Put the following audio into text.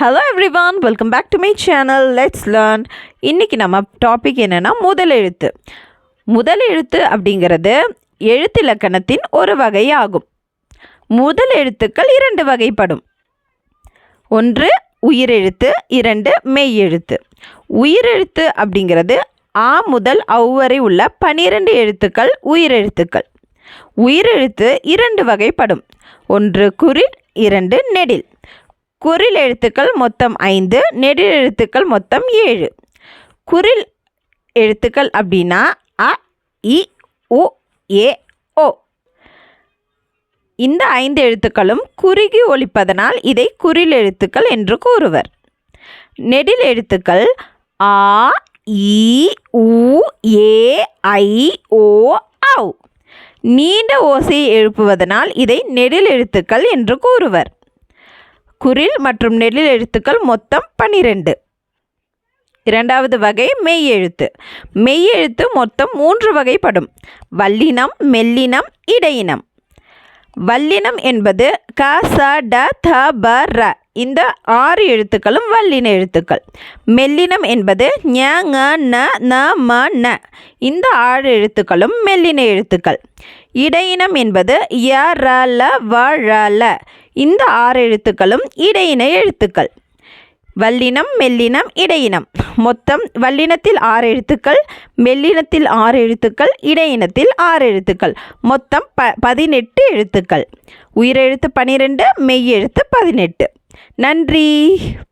Hello everyone welcome back to my channel let's learn இன்றைக்கி நம்ம topic என்னென்னா முதல் எழுத்து. முதல் எழுத்து அப்படிங்கிறது எழுத்திலக்கணத்தின் ஒரு வகையாகும். முதல் எழுத்துக்கள் இரண்டு வகைப்படும். ஒன்று உயிரெழுத்து இரண்டு மெய் எழுத்து. உயிரெழுத்து அப்படிங்கிறது ஆ முதல் அவ்வரை வரை உள்ள பனிரெண்டு எழுத்துக்கள் உயிரெழுத்துக்கள் உயிரெழுத்து இரண்டு வகைப்படும். ஒன்று குரில் இரண்டு நெடில். குரில் எழுத்துக்கள் மொத்தம் ஐந்து நெடில் எழுத்துக்கள் மொத்தம் ஏழு. குரில் எழுத்துக்கள் அப்படின்னா அ இ உ ஏ ஓ. இந்த ஐந்து எழுத்துக்களும் குறுகி ஒழிப்பதனால் இதை குறில் எழுத்துக்கள் என்று கூறுவர். நெடில் எழுத்துக்கள் ஆ இ உ ஏ ஐ ஓ ஔ. நீண்ட ஓசையை எழுப்புவதனால் இதை நெடில் எழுத்துக்கள் என்று கூறுவர். குரில் மற்றும் நெல்லில் எழுத்துக்கள் மொத்தம் பன்னிரெண்டு இரண்டாவது வகை மெய் எழுத்து மெய் எழுத்து மொத்தம் மூன்று வகைப்படும். வல்லினம் மெல்லினம் இடையினம். வல்லினம் என்பது க ச ட த ப ர. இந்த ஆறு எழுத்துக்களும் வல்லின எழுத்துக்கள். மெல்லினம் என்பது ஞ ங ந ந ம ந. இந்த ஆறு எழுத்துக்களும் மெல்லின எழுத்துக்கள். இடையினம் என்பது ய ர ல வ ழ ல. இந்த ஆறு எழுத்துக்களும் இடையின எழுத்துக்கள். வல்லினம் மெல்லினம் இடையினம். மொத்தம் வல்லினத்தில் ஆறு எழுத்துக்கள் மெல்லினத்தில் ஆறு எழுத்துக்கள் இடையினத்தில் ஆறு எழுத்துக்கள். மொத்தம் ப பதினெட்டு எழுத்துக்கள். உயிரெழுத்து பனிரெண்டு மெய்யெழுத்து பதினெட்டு. நன்றி!